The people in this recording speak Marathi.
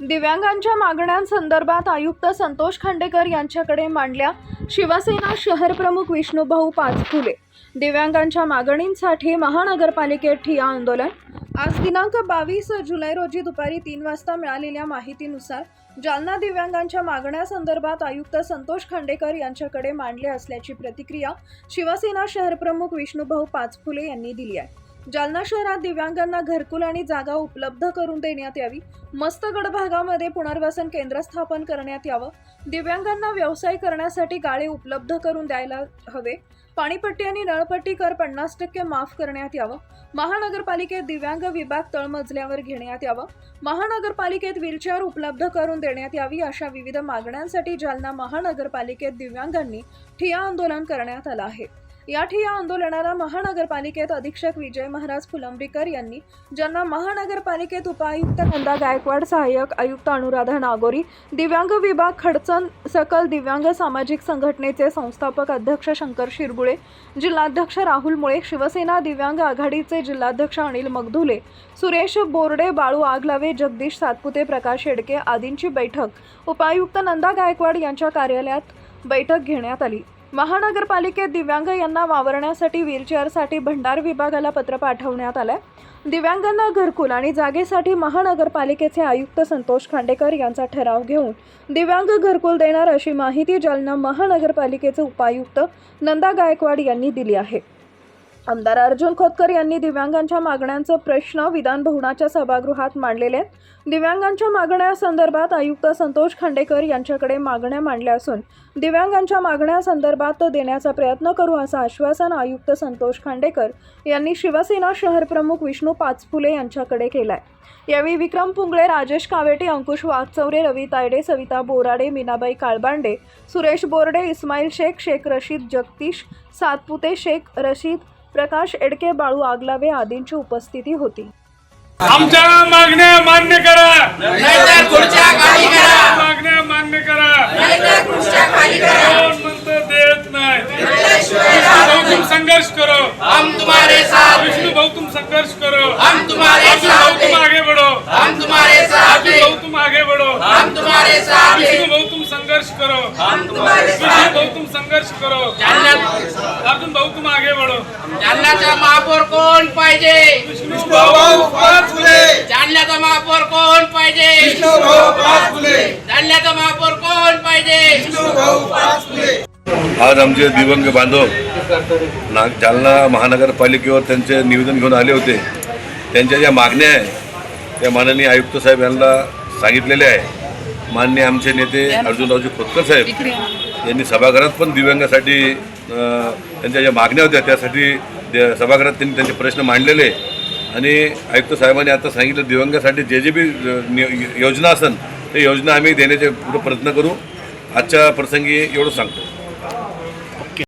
दिव्यांगांच्या मागण्यांसंदर्भात आयुक्त संतोष खांडेकर यांच्याकडे मांडल्या शिवसेना शहर प्रमुख विष्णूभाऊ पाचफुले. दिव्यांगांच्या मागणींसाठी महानगरपालिकेत ठिया आंदोलन. आज दिनांक बावीस जुलै रोजी दुपारी तीन वाजता मिळालेल्या माहितीनुसार जालना दिव्यांगांच्या मागण्यासंदर्भात आयुक्त संतोष खांडेकर यांच्याकडे मांडले असल्याची प्रतिक्रिया शिवसेना शहरप्रमुख विष्णूभाऊ पाचफुले यांनी दिली आहे. जालना शहरात दिव्यांगांना घरकुल आणि जागा उपलब्ध करून देण्यात यावी. मस्तगड भागामध्ये पुनर्वसन केंद्र स्थापन करण्यात यावं. दिव्यांगांना व्यवसाय करण्यासाठी गाळे उपलब्ध करून द्यायला हवे. पाणीपट्टी आणि नळपट्टी कर पन्नास टक्के माफ करण्यात यावं. महानगरपालिकेत दिव्यांग विभाग तळमजल्यावर घेण्यात यावं. महानगरपालिकेत व्हीलचेअर उपलब्ध करून देण्यात यावी अशा विविध मागण्यांसाठी जालना महानगरपालिकेत दिव्यांगांनी ठिया आंदोलन करण्यात आलं आहे. या आंदोलनाला महानगरपालिकेत अधीक्षक विजय महाराज फुलंब्रीकर यांनी ज्यांना महानगरपालिकेत उपायुक्त नंदा गायकवाड सहाय्यक आयुक्त अनुराधा नागोरी दिव्यांग विभाग खडचण सकल दिव्यांग सामाजिक संघटनेचे संस्थापक अध्यक्ष शंकर शिरगुळे जिल्हाध्यक्ष राहुल मुळे शिवसेना दिव्यांग आघाडीचे जिल्हाध्यक्ष अनिल मगधुले सुरेश बोर्डे बाळू आगलावे जगदीश सातपुते प्रकाश शेडके आदींची बैठक. उपायुक्त नंदा गायकवाड यांच्या कार्यालयात बैठक घेण्यात आली. महानगरपालिकेत दिव्यांग यांना वावरण्यासाठी व्हीलचेअरसाठी भंडार विभागाला पत्र पाठवण्यात आलंय. दिव्यांगांना घरकुल आणि जागेसाठी महानगरपालिकेचे आयुक्त संतोष खांडेकर यांचा ठराव घेऊन दिव्यांग घरकुल देणार अशी माहिती जालना महानगरपालिकेचे उपायुक्त नंदा गायकवाड यांनी दिली आहे. आमदार अर्जुन खोतकर यांनी दिव्यांगांच्या मागण्यांचा प्रश्न विधान भवनाच्या सभागृहात मांडलेले आहेत. दिव्यांगांच्या मागण्यासंदर्भात आयुक्त संतोष खांडेकर यांच्याकडे मागण्या मांडल्या असून दिव्यांगांच्या मागण्यासंदर्भात देण्याचा प्रयत्न करू असं आश्वासन आयुक्त संतोष खांडेकर यांनी शिवसेना शहर प्रमुख विष्णू पाचफुले यांच्याकडे केलं आहे यावेळी विक्रम पुंगळे राजेश कावेटे अंकुश वाघचौरे रवी तायडे सविता बोराडे मीनाबाई काळबांडे सुरेश बोर्डे इस्माईल शेख शेख रशीद जगदीश सातपुते शेख रशीद प्रकाश एडके बाळू आगलावे आदींची उपस्थिती होती. आमच्या मागण्या मान्य करा. नाहीतर खुर्च्या खाली करा. मागण्या मान्य करा. नाहीतर खुर्च्या खाली करा. कोण म्हणतं देत नाही. शिवाय भाऊ तुम संघर्ष करो. हम तुम्हारे साथ विष्णु भाऊ तुम संघर्ष करो. हम तुम्हारे साथ तुम आगे बढ़ो. हम तुम्हारे साथ भाऊ तुम आगे बढ़ो. हम तुम्हारे साथ विष्णु भाऊ संघर्ष करो। तुम संघर्ष करो। जालना अर्जुन भाऊ तुम आगे बढ़ो। जालन्याचा महापौर कोण पाहिजे? विष्णु भाऊ पाच फुले। जालन्याचा महापौर कोण पाहिजे? भाऊ पाच फुले। जालन्याचा महापौर कोण पाहिजे? भाऊ पाच फुले। आज आमचे दिवंग बांधव ना जालना महानगरपालिकेवर त्यांचे निवेदन घेऊन आले होते. त्यांच्या ज्या मागण्या आहे त्या माननीय आयुक्त साहेब यांना सांगितलेल्या आहे. माननीय आमचे नेते अर्जुनरावजी खोतकर साहेब यांनी सभागृहात पण दिव्यांगासाठी त्यांच्या ज्या मागण्या होत्या त्यासाठी त्या सभागृहात त्यांनी त्यांचे प्रश्न मांडलेले. आणि आयुक्त साहेबांनी आता सांगितलं दिव्यांगासाठी जे जे बी योजना असन ते योजना आम्ही देण्याचे पुढे प्रयत्न करू. आजच्या प्रसंगी एवढं सांगतो.